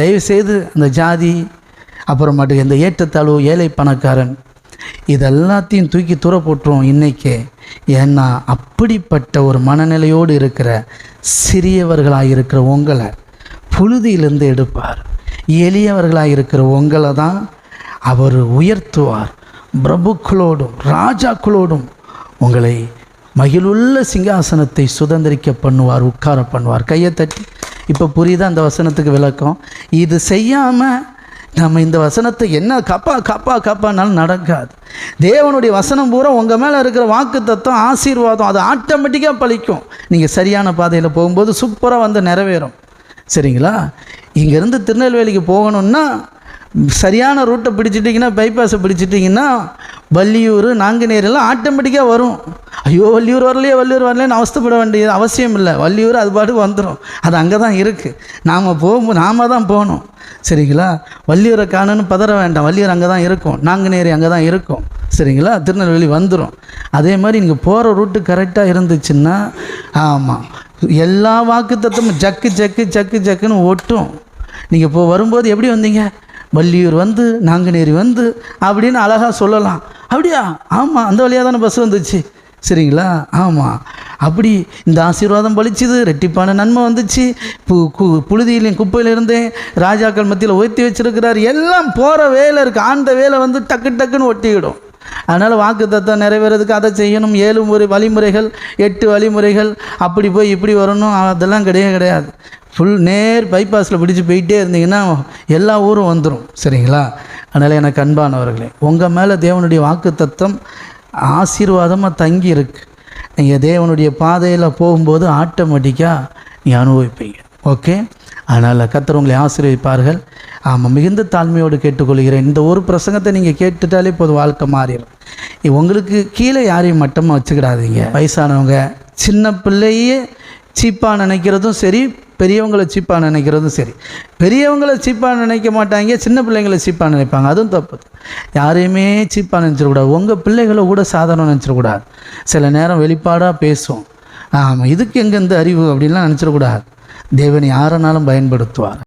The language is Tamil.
தயவுசெய்து அந்த ஜாதி அப்புறமாட்டுக்கு இந்த ஏற்றத்தாழ்வு ஏழை பணக்காரன் இதெல்லாத்தையும் தூக்கி தூர போட்டுருவோம் இன்றைக்கே ஏன்னா அப்படிப்பட்ட ஒரு மனநிலையோடு இருக்கிற சிறியவர்களாக இருக்கிற உங்களை புழுதியிலிருந்து எடுப்பார். எளியவர்களாக இருக்கிற உங்களை தான் அவர் உயர்த்துவார். பிரபுக்களோடும் ராஜாக்களோடும் உங்களை மகிழுள்ள சிங்காசனத்தை சுதந்திரிக்க பண்ணுவார் உட்கார பண்ணுவார். கையை தட்டி இப்போ புரியுதா அந்த வசனத்துக்கு விளக்கம்? இது செய்யாமல் நம்ம இந்த வசனத்தை என்ன கப்பா கப்பா கப்பானாலும் நடக்காது. தேவனுடைய வசனம் பூரா உங்கள் மேலே இருக்கிற வாக்கு தத்துவம் ஆசீர்வாதம் அது ஆட்டோமேட்டிக்காக பழிக்கும். நீங்கள் சரியான பாதையில் போகும்போது சூப்பராக வந்து நிறைவேறும். சரிங்களா? இங்கேருந்து திருநெல்வேலிக்கு போகணுன்னா சரியான ரூட்டை பிடிச்சிட்டிங்கன்னா பைபாஸை பிடிச்சிட்டிங்கன்னா வள்ளியூர் நாங்குநேர் எல்லாம் ஆட்டோமேட்டிக்காக வரும். ஐயோ வள்ளியூர் வரலையே வள்ளியூர் வரலையேன்னு அவஸ்தப்பட வேண்டியது அவசியம் இல்லை. வள்ளியூர் அது பாட்டுக்கு வந்துடும் அது அங்கே தான் இருக்குது நாம் போகும்போது நாம தான் போகணும். சரிங்களா? வள்ளியூரை காணுன்னு பதற வேண்டாம். வள்ளியூர் அங்கே தான் இருக்கும். நாங்குநேரி அங்கே தான் இருக்கும். சரிங்களா? திருநெல்வேலி வந்துடும் அதே மாதிரி நீங்கள் போகிற ரூட்டு கரெக்டாக இருந்துச்சுன்னா ஆமாம் எல்லா வாக்கு தத்துவமும் ஜக்கு ஜக்கு ஜக்கு ஜக்குன்னு ஒட்டும். நீங்கள் இப்போ வரும்போது எப்படி வந்தீங்க? வள்ளியூர் வந்து நாங்குநேரி வந்து அப்படின்னு அழகாக சொல்லலாம். அப்படியா? ஆமாம் அந்த வழியாக தானே பஸ் வந்துச்சு. சரிங்களா? ஆமாம் அப்படி இந்த ஆசீர்வாதம் பழிச்சுது ரெட்டிப்பான நன்மை வந்துச்சு. பு கு புழுதியிலையும் குப்பையில் இருந்தேன் ராஜாக்கள் மத்தியில் உயர்த்தி வச்சுருக்கிறார். எல்லாம் போகிற வேலை இருக்குது ஆண்ட வேலை வந்து டக்கு டக்குன்னு ஒட்டிக்கிடும். அதனால் வாக்கு தத்தம் நிறைவேறதுக்கு அதை செய்யணும். ஏழு முறை வழிமுறைகள் எட்டு வழிமுறைகள் அப்படி போய் இப்படி வரணும். அதெல்லாம் கிடையவே கிடையாது. ஃபுல் நேர் பைபாஸில் பிடிச்சி போயிட்டே இருந்தீங்கன்னா எல்லா ஊரும் வந்துடும் சரிங்களா? அதனால் எனக்கு அன்பானவர்களே உங்கள் மேலே தேவனுடைய வாக்கு தத்தம் ஆசீர்வாதமாக தங்கி இருக்கு நீங்கள் தேவனுடைய பாதையில் போகும்போது ஆட்டோமேட்டிக்காக நீங்கள் அனுபவிப்பீங்க. ஓகே? அதனால் கத்தர் உங்களை ஆசீர்வதிப்பார்கள். ஆமாம் மிகுந்த தாழ்மையோடு கேட்டுக்கொள்கிறேன். இந்த ஒரு பிரசங்கத்தை நீங்கள் கேட்டுட்டாலே போது வாழ்க்கை மாறிடும். உங்களுக்கு கீழே யாரையும் மட்டமாக வச்சுக்கிடாதீங்க. வயசானவங்க சின்ன பிள்ளையே சீப்பாக நினைக்கிறதும் சரி பெரியவங்களை சீப்பாக நினைக்கிறதும் சரி. பெரியவங்களை சீப்பாக நினைக்க மாட்டாங்க சின்ன பிள்ளைங்களை சீப்பாக நினைப்பாங்க. அதுவும் தப்பு. யாரையுமே சீப்பாக நினச்சிடக்கூடாது. உங்கள் பிள்ளைகளை கூட சாதாரணம் நினச்சிடக்கூடாது. சில நேரம் வெளிப்பாடாக பேசும் ஆமாம் இதுக்கு எங்கே இந்த அறிவு அப்படின்லாம் நினச்சிடக்கூடாது. தேவன் யாரனாலும் பயன்படுத்துவார்.